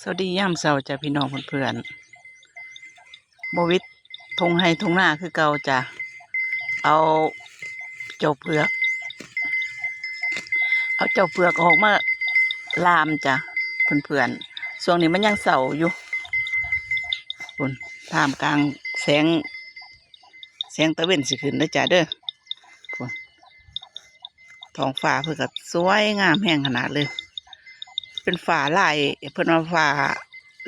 สวัสดีย่ามเสาจ้ะพี่น้องเพื่อนๆบวิดทงให้ทงหน้าคือเก่าจ้ะเอาเจ้าเผือก เอาเจ้าเผือกออกมาลามจ้ะเพื่อนๆช่วงนี้มันยังเสาอยู่คุณท่ามกลางแสง แสงตะเวนสิขึ้นนะจ้ะเด้อคุณท้องฟ้าเพื่อกับสวยงามแห่งขนาดเลย เป็นฝาลายเพิ่นว่าฝา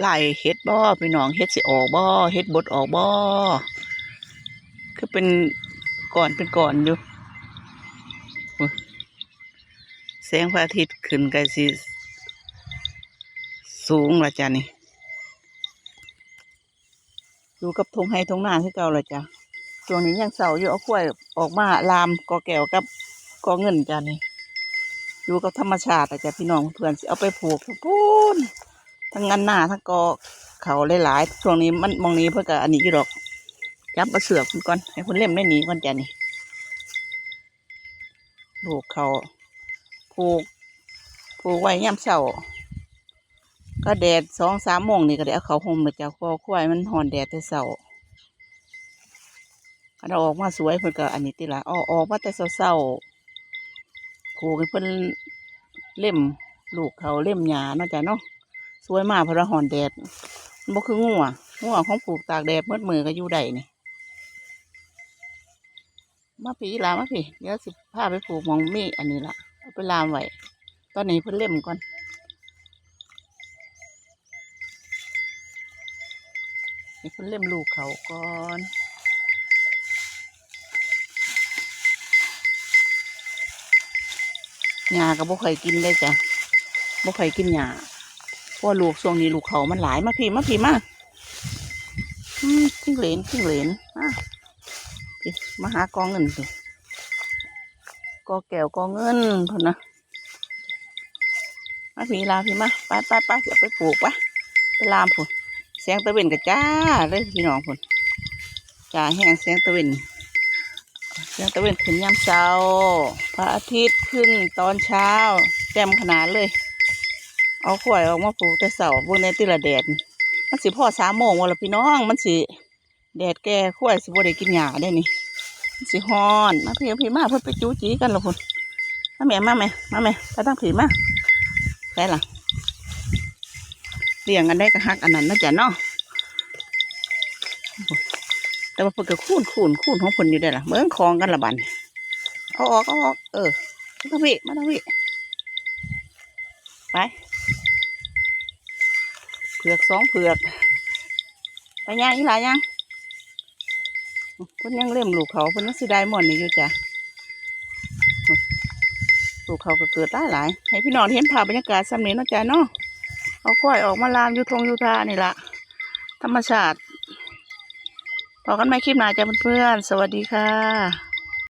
ลายเฮ็ดบ่พี่น้องเฮ็ดสิออกบ่เฮ็ดบดออกบ่คือเป็นก่อนเป็นก่อนอยู่แสงพระอาทิตย์ขึ้นก็สิสูงละจ้ะนี่อยู่กับทงไห้ทงนาคือเก่าละจ้ะช่วงนี้ยังเสาอยู่เอาข้วยออกมาลามกอแก้วกับกอเงินจ้ะนี่ อยู่กับธรรมชาติอะจ้ะพี่น้องเพื่อนสิเอาไปผูกพูนทั้งงานหน้าทั้งกอเขาหลายๆช่วงนี้มันมองนี้เพื่อกับอันนี้อยู่ดอกจับมาเสือกคุณก่อนให้คุณเล่มได้หนีก่อนจ้ะนี่ผูกเขาผูกผูกไว้ย่ำเสาก็แดดสองสามโมงนี่ก็ได้เอาเขาห่มมาจ้ะคอควายมันหอนแดดแต่เสาเอาออกมาสวยเพื่อนกับอันนี้ติละเอาออกมาแต่เศร้า กให้เพิ่นเล่มลูกเขาเล่มหยาเนาะจ้ะเนาะสวยมากพระหอนแดดมันบ่คืองัวงัวของปลูกตากแดดมืดมือก็อยู่ได้นี่มาผีลามาผีเดี๋ยวสิพาไปปลูกมองมีอันนี้ละเอาไปลามไว้ตอนนี้เพิ่นเล่มก่อนเพิ่นเล่มลูกเขาก่อน หญ้าก็บ่เคยกินเลยจ้ะบ่ค่อยกินหญ้าเพราะลูกช่วงนี้ลูกเขามันหลายมาพี่มาพี่มาอืมขึ้นเหรนขึ้นเหรนมาพี่มาหากองเงินพี่กอแก้วกอเงินพนนะมาพี่ลาพี่มาไปไปไปเดี๋ยวไปปลูกปะไปลามพุ่นแสงตะเวนกับจ้าเลยพี่น้องพุ่นจ้าแห้งแสงตะเวน แสงตะเวนขึ้นยามเช้า พระอาทิตย์ขึ้นตอนเช้า แจ่มขนาดเลย เอาขวายออกมาปลูกแต่เสาพวกในติละแดด มันสิพ่อสามโมงวันละพี่น้อง มันสิแดดแก่ขวายสิบ่ได้กินหญ้าได้นี่มันสิฮ้อน มาพี่พี่มาเพิ่นไปจู้จีกันละพุ่นมาแม่มาแม่มาแม่ไปตั้งผีมาได้ล่ะเลี้ยงกันได้ก็ฮักอันนั้นนะจ๊ะเนาะ แต่ว่าเพิ่นก็คูนคูนคูนของเพิ่นอยู่ได้ล่ะเมืองคลองกันละบันเอาออกเอาออกเออมาทางพี่มาทางพี่ไปเผือกสองเผือกไปย่างอีหลายย่างเพิ่นยังเล่มลูกเขาเพิ่นยังสิได้หมอนนี่อยู่จ้ะลูกเขาก็เกิดหลายหลาย ให้พี่น้องเห็นภาพบรรยากาศสำเนียงนาะจ้ะเนาะเอาควายออกมาลามอยู่ทงอยู่ทานี่ละธรรมชาติ พอกันไหมคลิปหน้าจ้าเพื่อนๆ สวัสดีค่ะ